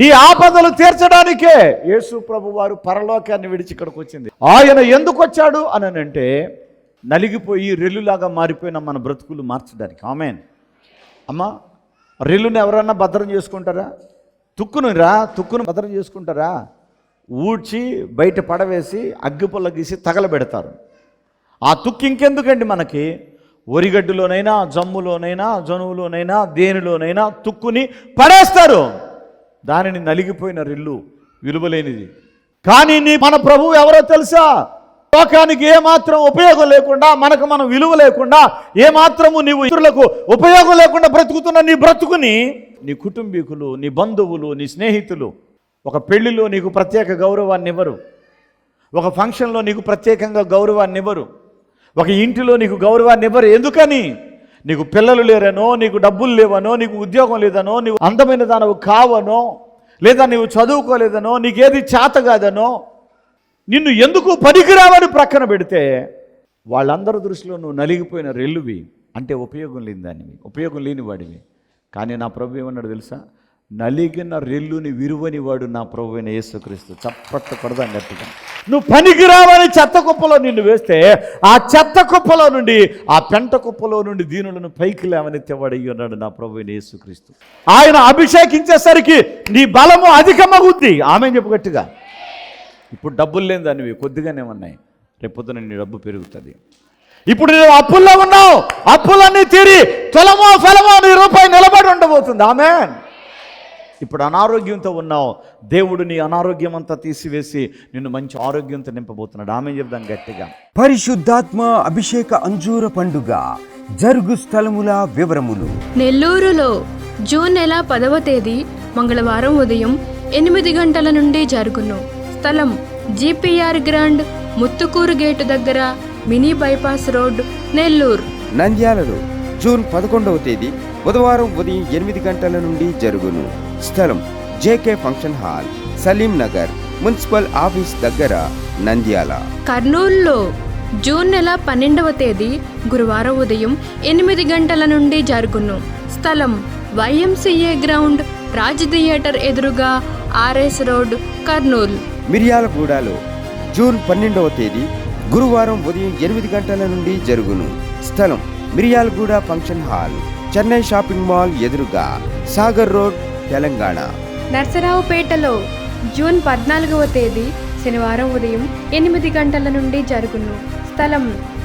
నీ ఆపదలు తీర్చడానికే యేసు ప్రభు వారు పరలోకాన్ని విడిచి ఇక్కడికి వచ్చింది. ఆయన ఎందుకు వచ్చాడు అని అంటే నలిగిపోయి రెల్లులాగా మారిపోయిన మన బ్రతుకులు మార్చడానికి. ఆమెన్. అమ్మా రెల్లుని ఎవరన్నా భద్రం చేసుకుంటారా? తుక్కును రా తుక్కును భద్రం చేసుకుంటారా? ఊడ్చి బయట పడవేసి అగ్గిపుల్ల గీసి తగలబెడతారు. ఆ తుక్కు ఇంకెందుకండి మనకి? ఒరిగడ్డులోనైనా జమ్ములోనైనా జనువులోనైనా దేనిలోనైనా తుక్కుని పడేస్తారు. దానిని నలిగిపోయిన రిల్లు విలువలేనిది. కానీ నీ మన ప్రభువు ఎవరో తెలుసా? లోకానికి ఏమాత్రం ఉపయోగం లేకుండా మనకు మనం విలువ లేకుండా ఏమాత్రము నీవు ఇతరులకు ఉపయోగం లేకుండా బ్రతుకుతున్న నీ బ్రతుకుని నీ కుటుంబీకులు నీ బంధువులు నీ స్నేహితులు ఒక పెళ్ళిలో నీకు ప్రత్యేక గౌరవాన్ని ఇవ్వరు. ఒక ఫంక్షన్లో నీకు ప్రత్యేకంగా గౌరవాన్ని ఇవ్వరు. ఒక ఇంటిలో నీకు గౌరవాన్ని ఇవ్వరు. ఎందుకని? నీకు పిల్లలు లేరనో నీకు డబ్బులు లేవనో నీకు ఉద్యోగం లేదనో నీవు అందమైన దానవు కావనో లేదా నీవు చదువుకోలేదనో నీకేది చేత కాదనో నిన్ను ఎందుకు పనికిరావని ప్రక్కన పెడితే వాళ్ళందరి దృష్టిలో నువ్వు నలిగిపోయిన రెల్లువి అంటే ఉపయోగం లేని దానివి ఉపయోగం లేని వాడివి. కానీ నా ప్రభు ఏమన్నాడు తెలుసా? నలిగిన రెల్లుని విరువని వాడు నా ప్రభు అయిన యేసుక్రీస్తు. చప్పట్టు కొడదాం గట్టిగా. నువ్వు పనికిరావని చెత్త కుప్పలో నిన్ను వేస్తే ఆ చెత్త కుప్పలో నుండి ఆ పెంట కుప్పలో నుండి దీనులను పైకి లేవనెత్తేవాడు అయ్యి ఉన్నాడు నా ప్రభు అయిన యేసుక్రీస్తు. ఆయన అభిషేకించేసరికి నీ బలము అధికమవుద్ది ఆమె చెప్పు గట్టిగా. ఇప్పుడు డబ్బులు లేని దానివి కొద్దిగానే ఉన్నాయి. రేపొద్దున నీ డబ్బు పెరుగుతుంది. ఇప్పుడు నువ్వు అప్పుల్లో ఉన్నావు. అప్పులన్నీ తీరి తొలమో ఫలమో నీ రూపాయి నిలబడి ఉండబోతుంది. ఆమె ఇప్పుడు అనారోగ్యంతో ఉన్నావు. దేవుడు నీ అనారోగ్యం అంతా తీసివేసి నిన్ను మంచి ఆరోగ్యంతో నింపబోతున్నాడు. ఆమె చెప్దాం గట్టిగా. పరిశుద్ధాత్మ అభిషేక అంజూర పండుగ జరుగు స్థలముల వివరములు. నెల్లూరులో జూన్ నెల పదవ తేదీ మంగళవారం ఉదయం ఎనిమిది గంటల నుండి జరుగును. స్థలం జీపీఆర్ గ్రాండ్ ముత్తుకూరు గేటు దగ్గర మినీ బైపాస్ రోడ్ నెల్లూరు. నంద్యాలలో జూన్ పదకొండవ తేదీ బుధవారం ఉదయం ఎనిమిది గంటల నుండి జరుగును. స్థలం JK function hall Salim Nagar municipal office దగ్గర నంద్యాల కర్నూలులో జూన్ నెల పన్నెండవ తేదీ గురువారం ఉదయం ఎనిమిది గంటల నుండి జరుగును. స్థలం వైఎంసీఏ గ్రౌండ్ రాజ్ థియేటర్ ఎదురుగా ఆర్ఎస్ రోడ్ కర్నూలు. మిర్యాలగూడలో జూన్ పన్నెండవ తేదీ గురువారం ఉదయం ఎనిమిది గంటల నుండి జరుగును. స్థలం Miryalaguda function hall Chennai shopping mall ఎదురుగా సాగర్ రోడ్ తెలంగాణ. నర్సరావుపేటలో జూన్ పద్నాలుగవ తేదీ శనివారం ఉదయం ఎనిమిది గంటల నుండి జరుగును. స్థలం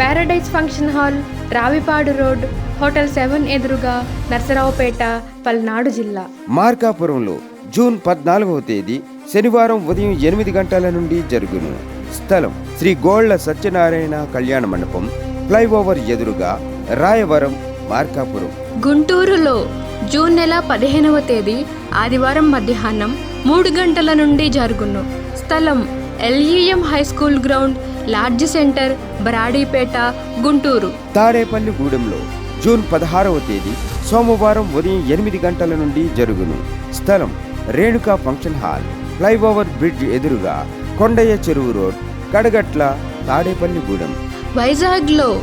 paradise function hall Ravipadu road hotel seven ఎదురుగా నర్సరావుపేట పల్నాడు జిల్లా. మార్కాపురంలో జూన్ పద్నాలుగవ తేదీ శనివారం ఉదయం ఎనిమిది గంటల నుండి జరుగును. స్థలం శ్రీ గోళ్ళ సత్యనారాయణ కళ్యాణ మండపం ఫ్లైఓవర్ ఎదురుగా రాయవరం మార్కాపురం. గుంటూరులో జూన్ నెల పదిహేనవ తేదీ ఆదివారం మధ్యాహ్నం మూడు గంటల నుండి జరుగును. స్థలం LEM high school ground lodge centre Brodipet Guntur. తాడేపల్లిగూడెంలో June పదహారవ తేదీ సోమవారం ఉదయం ఎనిమిది గంటల నుండి జరుగును. స్థలం Renuka function hall flyover bridge ఎదురుగా కొండయ్య చెరువు రోడ్ కడగట్ల తాడేపల్లిగూడెం. వైజాగ్లో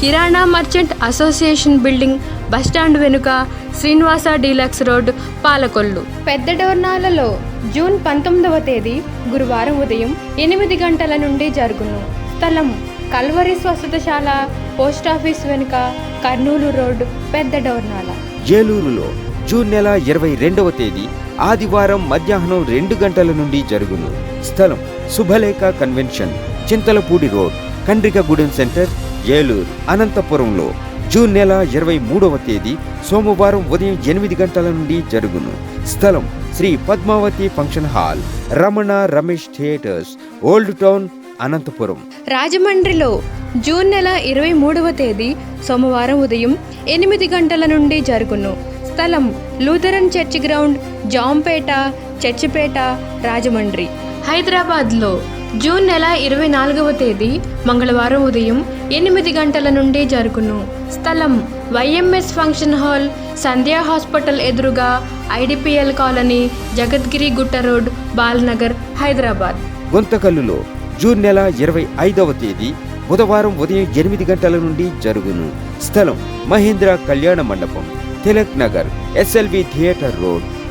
కిరాణా merchant association building bus stand వెనుక శ్రీనివాస డీలక్స్ రోడ్ పాలకొల్లు. పెద్ద డోర్నాలలో జూన్ పంతొమ్మిదవ తేదీ గురువారం ఉదయం ఎనిమిది గంటల నుండి జరుగును. స్థలం కల్వరి స్వస్థతశాల పోస్టాఫీస్ వెనుక కర్నూలు రోడ్ పెద్ద డోర్నాల. ఏలూరులో జూన్ నెల ఇరవై రెండవ తేదీ ఆదివారం మధ్యాహ్నం రెండు గంటల నుండి జరుగును. స్థలం Subhalekha convention Chintalapudi road Kandrikagudem centre Eluru అనంతపురంలో జూన్ నెల ఇరవై మూడవ తేదీ సోమవారం ఉదయం ఎనిమిది గంటల నుండి జరుగును. స్థలం Sri Padmavathi function hall Ramana Ramesh theatres old town Anantapur. రాజమండ్రిలో జూన్ నెల ఇరవై మూడవ తేదీ సోమవారం ఉదయం ఎనిమిది గంటల నుండి జరుగును. స్థలం Lutheran church ground Jampeta Churchipeta Rajahmundry. హైదరాబాద్లో జూన్ నెల ఇరవై నాలుగవ తేదీ మంగళవారం ఉదయం ఎనిమిది గంటల నుండి జరుగును. స్థలం YMS function hall Sandhya hospital ఎదురుగా IDPL colony Jagadgiri Gutta road Balanagar Hyderabad. గుంతకల్లులో June నెల ఇరవై ఐదవ తేదీ బుధవారం ఉదయం ఎనిమిది గంటల నుండి జరుగును. స్థలం మహేంద్ర కళ్యాణ మండపం Tilak Nagar SLV theatre road.